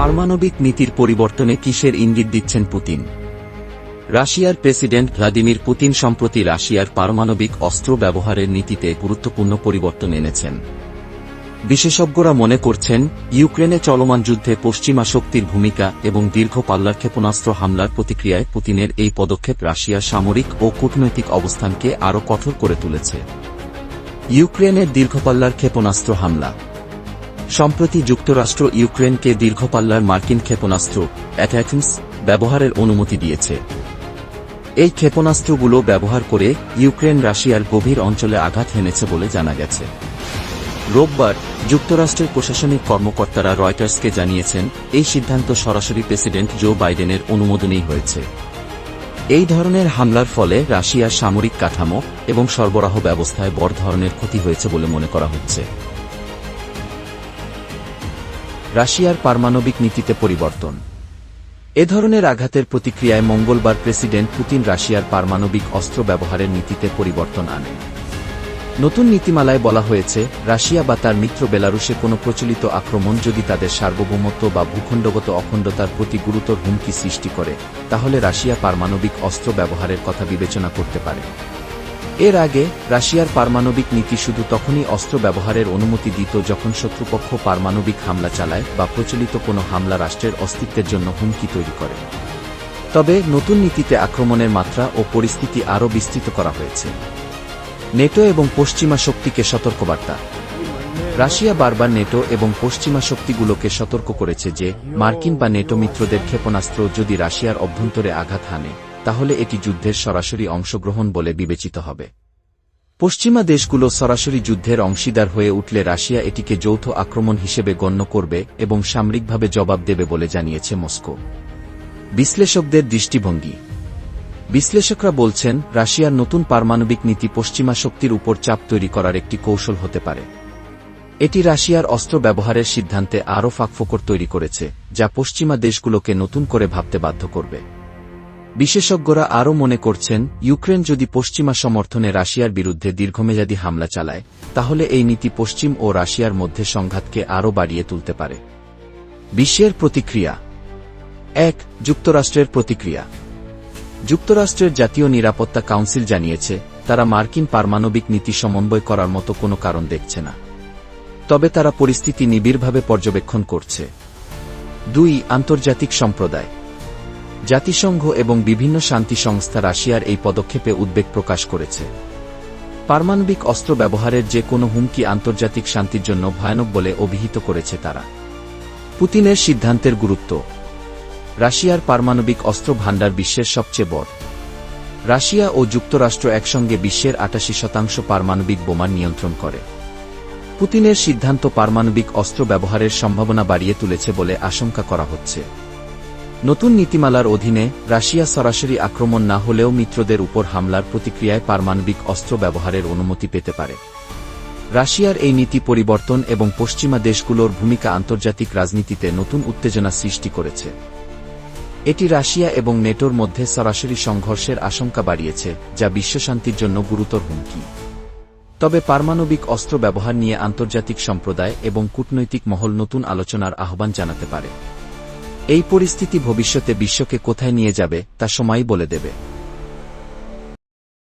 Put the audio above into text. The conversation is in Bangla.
পারমাণবিক নীতির পরিবর্তনে কিসের ইঙ্গিত দিচ্ছেন পুতিন? রাশিয়ার প্রেসিডেন্ট ভ্লাদিমির পুতিন সম্প্রতি রাশিয়ার পারমাণবিক অস্ত্র ব্যবহারের নীতিতে গুরুত্বপূর্ণ পরিবর্তন এনেছেন। বিশেষজ্ঞরা মনে করছেন, ইউক্রেনে চলমান যুদ্ধে পশ্চিমা শক্তির ভূমিকা এবং দীর্ঘ পাল্লার ক্ষেপণাস্ত্র হামলার প্রতিক্রিয়ায় পুতিনের এই পদক্ষেপ রাশিয়ার সামরিক ও কূটনৈতিক অবস্থানকে আরও কঠোর করে তুলেছে। ইউক্রেনের দীর্ঘপাল্লার ক্ষেপণাস্ত্র হামলা সম্প্রতি যুক্তরাষ্ট্র ইউক্রেনকে দীর্ঘপাল্লার মার্কিন ক্ষেপণাস্ত্র, অ্যাটাকিংস, ব্যবহারের অনুমতি দিয়েছে। এই ক্ষেপণাস্ত্রগুলো ব্যবহার করে ইউক্রেন রাশিয়ার গভীর অঞ্চলে আঘাত হেনেছে বলে জানা গেছে। রোববার যুক্তরাষ্ট্রের প্রশাসনিক কর্মকর্তারা রয়টার্সকে জানিয়েছেন, এই সিদ্ধান্ত সরাসরি প্রেসিডেন্ট জো বাইডেনের অনুমোদনেই হয়েছে। এই ধরনের হামলার ফলে রাশিয়ার সামরিক কাঠামো এবং সরবরাহ ব্যবস্থায় বড় ধরনের ক্ষতি হয়েছে বলে মনে করা হচ্ছে। রাশিয়ার পারমাণবিক নীতিতে পরিবর্তন। এ ধরনের আঘাতের প্রতিক্রিয়ায় মঙ্গলবার প্রেসিডেন্ট পুতিন রাশিয়ার পারমাণবিক অস্ত্র ব্যবহারের নীতিতে পরিবর্তন আনেন। নতুন নীতিমালায় বলা হয়েছে, রাশিয়া বা তার মিত্র বেলারুশে কোনো প্রচলিত আক্রমণ যদি তাদের সার্বভৌমত্ব বা ভূখণ্ডগত অখণ্ডতার প্রতি গুরুতর হুমকি সৃষ্টি করে, তাহলে রাশিয়া পারমাণবিক অস্ত্র ব্যবহারের কথা বিবেচনা করতে পারে। এর আগে, রাশিয়ার পারমাণবিক নীতি শুধু তখনই অস্ত্র ব্যবহারের অনুমতি দিত যখন শত্রুপক্ষ পারমাণবিক হামলা চালায় বা প্রচলিত কোনো হামলা রাষ্ট্রের অস্তিত্বের জন্য হুমকি তৈরি করে। তবে নতুন নীতিতে আক্রমণের মাত্রা ও পরিস্থিতি আরও বিস্তৃত করা হয়েছে। নেটো এবং পশ্চিমা শক্তিকে সতর্কবার্তা। রাশিয়া বারবার নেটো এবং পশ্চিমা শক্তিগুলোকে সতর্ক করেছে যে, মার্কিন বা নেটো মিত্রদের ক্ষেপণাস্ত্র যদি রাশিয়ার অভ্যন্তরে আঘাত হানে তাহলে এটি যুদ্ধের সরাসরি অংশগ্রহণ বলে বিবেচিত হবে। পশ্চিমা দেশগুলো সরাসরি যুদ্ধের অংশীদার হয়ে উঠলে রাশিয়া এটিকে যৌথ আক্রমণ হিসেবে গণ্য করবে এবং সামরিকভাবে জবাব দেবে বলে জানিয়েছে মস্কো। বিশ্লেষকদের দৃষ্টিভঙ্গি। বিশ্লেষকরা বলছেন, রাশিয়ার নতুন পারমাণবিক নীতি পশ্চিমা শক্তির উপর চাপ তৈরি করার একটি কৌশল হতে পারে। এটি রাশিয়ার অস্ত্র ব্যবহারের সিদ্ধান্তে আরও ফাঁকফোকর তৈরি করেছে, যা পশ্চিমা দেশগুলোকে নতুন করে ভাবতে বাধ্য করবে। বিশেষজ্ঞরা আরও মনে করছেন, ইউক্রেন যদি পশ্চিমা সমর্থনে রাশিয়ার বিরুদ্ধে দীর্ঘমেয়াদী হামলা চালায়, তাহলে এই নীতি পশ্চিম ও রাশিয়ার মধ্যে সংঘাতকে আরও বাড়িয়ে তুলতে পারে। বিশ্বের প্রতিক্রিয়া। এক, যুক্তরাষ্ট্রের প্রতিক্রিয়া। যুক্তরাষ্ট্রের জাতীয় নিরাপত্তা কাউন্সিল জানিয়েছে, তারা মার্কিন পারমাণবিক নীতি সমন্বয় করার মতো কোনো কারণ দেখছে না। তবে তারা পরিস্থিতি নিবিড়ভাবে পর্যবেক্ষণ করছে। দুই, আন্তর্জাতিক সম্প্রদায়। জাতিসংঘ এবং বিভিন্ন শান্তি সংস্থা রাশিয়ার এই পদক্ষেপে উদ্বেগ প্রকাশ করেছে। পারমাণবিক অস্ত্র ব্যবহারের যে কোনো হুমকি আন্তর্জাতিক শান্তির জন্য ভয়ানক বলে অভিহিত করেছে তারা। পুতিনের সিদ্ধান্তের গুরুত্ব। রাশিয়ার পারমাণবিক অস্ত্র ভাণ্ডার বিশ্বের সবচেয়ে বড়। রাশিয়া ও যুক্তরাষ্ট্র একসঙ্গে বিশ্বের আটাশি শতাংশ পারমাণবিক বোমার নিয়ন্ত্রণ করে। পুতিনের সিদ্ধান্ত পারমাণবিক অস্ত্র ব্যবহারের সম্ভাবনা বাড়িয়ে তুলেছে বলে আশঙ্কা করা হচ্ছে। নতুন নীতিমালার অধীনে রাশিয়া সরাসরি আক্রমণ না হলেও মিত্রদের উপর হামলার প্রতিক্রিয়ায় পারমাণবিক অস্ত্র ব্যবহারের অনুমতি পেতে পারে। রাশিয়ার এই নীতি পরিবর্তন এবং পশ্চিমা দেশগুলোর ভূমিকা আন্তর্জাতিক রাজনীতিতে নতুন উত্তেজনা সৃষ্টি করেছে। এটি রাশিয়া এবং নেটোর মধ্যে সরাসরি সংঘর্ষের আশঙ্কা বাড়িয়েছে, যা বিশ্বশান্তির জন্য গুরুতর হুমকি। তবে পারমাণবিক অস্ত্র ব্যবহার নিয়ে আন্তর্জাতিক সম্প্রদায় এবং কূটনৈতিক মহল নতুন আলোচনার আহ্বান জানাতে পারে। এই পরিস্থিতি ভবিষ্যতে বিশ্বকে কোথায় নিয়ে যাবে তা সময়ই বলে দেবে।